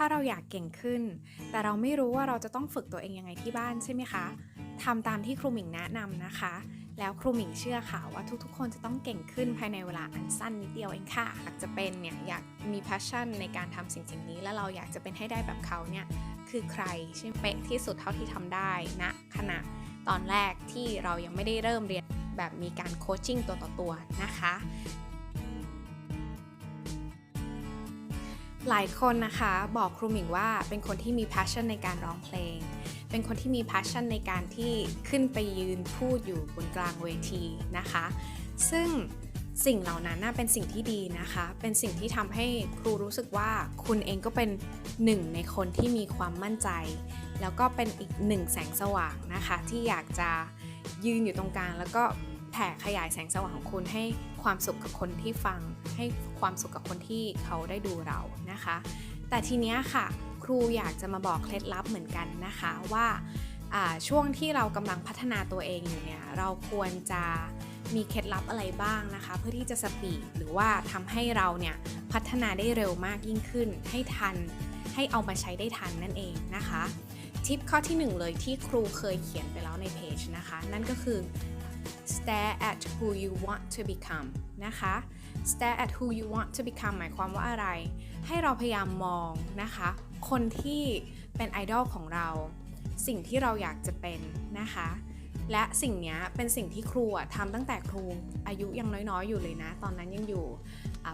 ถ้าเราอยากเก่งขึ้น แต่เราไม่รู้ว่าเราจะต้องฝึกตัวเองยังไงที่บ้านใช่ไหมคะทำตามที่ครูหมิงแนะนำนะคะ แล้วครูหมิงเชื่อค่ะว่าทุกๆ คนจะต้องเก่งขึ้นภายในเวลาอันสั้นนิดเดียวเองค่ะอยากจะเป็นเนี่ยอยากมี passion ในการทำสิ่งสิ่งนี้ แล้วเราอยากจะเป็นให้ได้แบบเขาเนี่ยคือใครใช่ไหมเป๊ะที่สุดเท่าที่ทำได้ณขณะตอนแรกที่เรายังไม่ได้เริ่มเรียนแบบมีการโคชชิ่งตัวต่อตัวนะคะ หลายคนนะคะบอกครูหมิงว่าเป็นคนที่มี passion ในการร้องเพลง เป็นคนที่มี passion ในการที่ขึ้นไปยืนพูดอยู่บนกลางเวทีนะคะ ซึ่งสิ่งเหล่านั้นน่ะเป็นสิ่งที่ดีนะคะ เป็นสิ่งที่ทำให้ครูรู้สึกว่าคุณเองก็เป็นหนึ่งในคนที่มีความมั่นใจ แล้วก็เป็นอีกหนึ่งแสงสว่างนะคะ ที่อยากจะยืนอยู่ตรงกลางแล้วก็ แผ่ขยายแสงสว่างของคุณให้ความสุขกับคนที่ฟัง ให้ความสุขกับคนที่เขาได้ดูเรานะคะ แต่ทีเนี้ยค่ะ ครูอยากจะมาบอกเคล็ดลับเหมือนกันนะคะว่าอ่าช่วงที่เรากำลังพัฒนาตัวเองอยู่เนี่ยเราควรจะมีเคล็ดลับอะไรบ้างนะคะ เพื่อที่จะสปีดหรือว่าทำให้เราเนี่ยพัฒนาได้เร็วมากยิ่งขึ้น ให้ทันให้เอามาใช้ได้ทันนั่นเองนะคะ ทิปข้อที่หนึ่งเลยที่ครูเคยเขียนไปแล้วในเพจนะคะ นั่นก็คือ stare at who you want to become นะคะ stare at who you want to become หมายความว่าอะไร ให้เราพยายามมองนะคะ คนที่เป็นไอดอลของเรา สิ่งที่เราอยากจะเป็นนะคะ และสิ่งนี้เป็นสิ่งที่ครูอะทำตั้งแต่ครูอายุยังน้อยๆ อยู่เลยนะ ตอนนั้นยังอยู่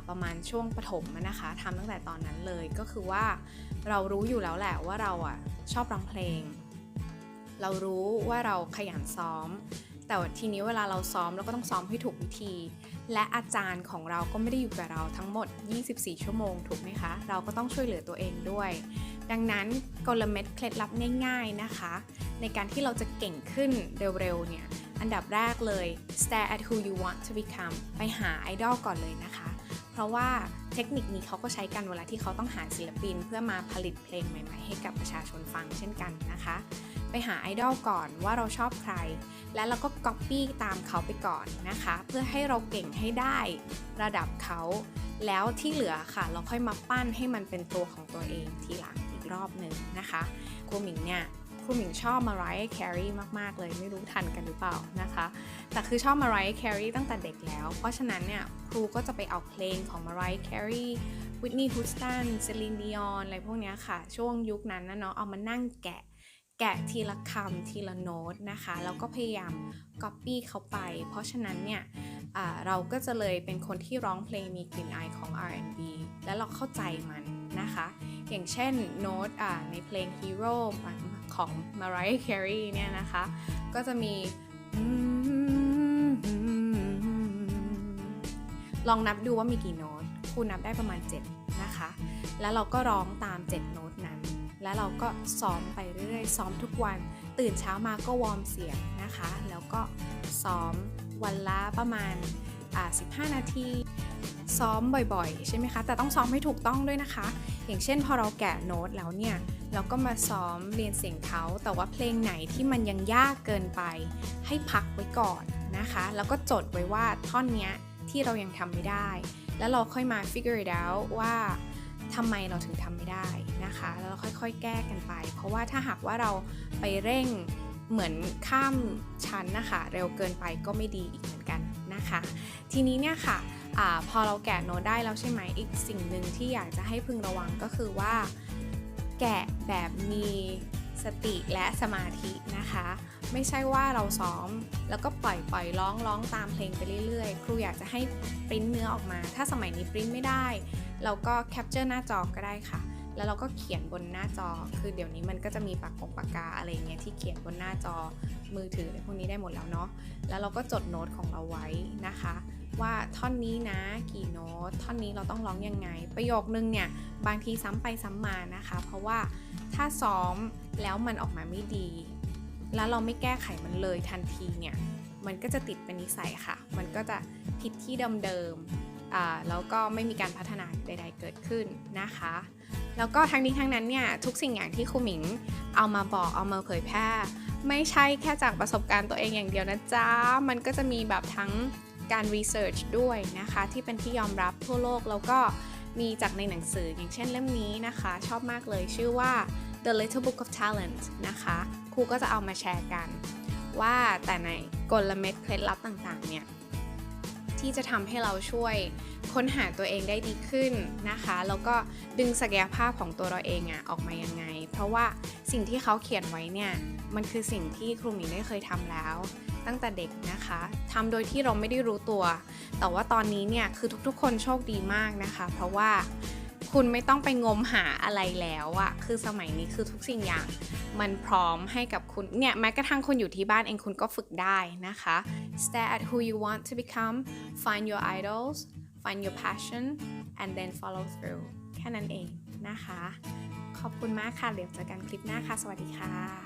ประมาณช่วงประถมนะคะทำตั้งแต่ตอนนั้นเลยก็คือว่าเรารู้อยู่แล้วแหละว่าเราอะชอบร้องเพลง เรารู้ว่าเราขยันซ้อม แต่ทีนี้เวลาเราซ้อมเราก็ต้องซ้อมให้ถูกวิธี และอาจารย์ของเราก็ไม่ได้อยู่กับเราทั้งหมด 24 ชั่วโมงถูกไหมคะ เราก็ต้องช่วยเหลือตัวเองด้วย ดังนั้นกลเม็ดเคล็ดลับง่าย ๆนะคะ ในการที่เราจะเก่งขึ้นเร็วๆเนี่ย อันดับแรกเลย stare at who you want to become ไปหาไอดอลก่อนเลยนะคะ เพราะว่าเทคนิคนี้เขาก็ใช้กันเวลาที่เขาต้องหาศิลปิน เพื่อมาผลิตเพลงใหม่ ๆ ให้กับประชาชนฟังเช่นกันนะคะ ไปหาไอดอลก่อนว่าเราชอบใคร แล้วเราก็ก๊อปปี้ตามเขาไปก่อนนะคะ เพื่อให้เราเก่งให้ได้ระดับเขา แล้วที่เหลือค่ะ เราค่อยมาปั้นให้มันเป็นตัวของตัวเองทีหลังอีกรอบหนึ่งนะคะครูหมิงเนี่ย ครูหมิงชอบ Mariah Carey มาก ๆ เลยไม่รู้ทันกันหรือเปล่านะคะ แต่คือชอบ Mariah Carey ตั้งแต่เด็กแล้ว เพราะฉะนั้นเนี่ยครูก็จะไปเอาเพลงของ Mariah Carey Whitney Houston Celine Dion อะไรพวกนี้ค่ะ ช่วงยุคนั้นนะเนาะเอามานั่งแกะแกะทีละคำทีละโน้ตนะคะ แล้วก็พยายาม Copy เขาไป เพราะฉะนั้นเนี่ยเราก็จะเลยเป็นคนที่ร้องเพลงมีกลิ่นอายของ R&B และเราเข้าใจมันนะคะ อย่างเช่นโน้ตในเพลง Hero ของ Mariah Carey เนี่ยนะคะ ก็จะมี ลองนับดูว่ามีกี่โน้ตครูนับได้ประมาณ 7 นะคะ แล้วเราก็ร้องตาม 7 โน้ตนั้น แล้วเราก็ซ้อมไปเรื่อยๆ ซ้อมทุกวัน ตื่นเช้ามาก็วอร์มเสียงนะคะ แล้วก็ซ้อมวันละประมาณอ่า15 นาที ซ้อมบ่อยๆ ใช่ไหมคะ แต่ต้องซ้อมให้ถูกต้องด้วยนะคะ อย่างเช่นพอเราแกะโน้ตแล้วเนี่ย เราก็มาซ้อมเรียนเสียงเขาแต่ว่าเพลงไหนที่มันยังยากเกินไป ให้พักไว้ก่อนนะคะ แล้วก็จดไว้ว่าท่อนเนี้ยที่เรายังทำไม่ได้ แล้วเราค่อยมา figure it out ว่าทำไมเราถึงทำไม่ได้นะคะ แล้วเราค่อยๆ แก้กันไป เพราะว่าถ้าหากว่าเราไปเร่งเหมือนข้ามชั้นนะคะ เร็วเกินไปก็ไม่ดีอีกเหมือนกันนะคะ ทีนี้เนี่ยค่ะ อพอเราแกะโน้ตได้แล้วใช่ไหมอีกสิ่งหนึ่งที่อยากจะให้พึงระวังก็คือว่า แกะแบบมีสติและสมาธินะคะ ไม่ใช่ว่าเราซ้อมแล้วก็ปล่อยปล่อยร้องร้องตามเพลงไปเรื่อยๆ ครูอยากจะให้ปริ้นเนื้อออกมา ถ้าสมัยนี้ปริ้นไม่ได้ เราก็แคปเจอร์หน้าจอก็ได้ค่ะ แล้วเราก็เขียนบนหน้าจอ คือเดี๋ยวนี้มันก็จะมีปากกงปากกาอะไรเงี้ยที่เขียนบนหน้าจอมือถืออะไรพวกนี้ได้หมดแล้วเนาะแล้วเราก็จดโน้ตของเราไว้นะคะ ว่าท่อนนี้นะกี่โน้ตท่อนนี้เราต้องร้องยังไง ประโยคนึงเนี่ยบางทีซ้ำไปซ้ำมานะคะ เพราะว่าถ้าซ้อมแล้วมันออกมาไม่ดี แล้วเราไม่แก้ไขมันเลยทันทีเนี่ยมันก็จะติดเป็นนิสัยค่ะ มันก็จะผิดที่เดิมๆอ่าแล้วก็ไม่มีการพัฒนาใด ๆ เกิดขึ้นนะคะ แล้วก็ทั้งนี้ทั้งนั้นเนี่ยทุกสิ่งอย่างที่ครูหมิงเอามาบอกเอามาเผยแพร่ ไม่ใช่แค่จากประสบการณ์ตัวเองอย่างเดียวนะจ๊ะ มันก็จะมีแบบทั้ง การรีเสิร์ชด้วยนะคะ ที่เป็นที่ยอมรับทั่วโลกแล้วก็มีจากในหนังสืออย่างเช่นเล่มนี้นะคะ ชอบมากเลยชื่อว่า The Little Book of Talent นะคะครูก็จะเอามาแชร์กัน ว่าแต่ในกลเม็ดเคล็ดลับต่างๆเนี่ยที่จะทำให้เราช่วยค้นหาตัวเองได้ดีขึ้นนะคะ แล้วก็ดึงศักยภาพของตัวเราเองอะออกมายังไง เพราะว่าสิ่งที่เขาเขียนไว้เนี่ยมันคือสิ่งที่ครูหมิงได้เคยทำแล้ว ตั้งแต่เด็กนะคะทำโดยที่เราไม่ได้รู้ตัว แต่ว่าตอนนี้เนี่ยคือทุกๆ คนโชคดีมากนะคะ เพราะว่าคุณไม่ต้องไปงมหาอะไรแล้วอะคือสมัยนี้คือทุกสิ่งอย่างมันพร้อมให้กับคุณ เนี่ยแม้กระทั่งคุณอยู่ที่บ้านเองคุณก็ฝึกได้นะคะ stare at who you want to become find your idols find your passion and then follow through แค่นั้นเองนะคะ ขอบคุณมากค่ะเดี๋ยวเจอกันคลิปหน้าค่ะ สวัสดีค่ะ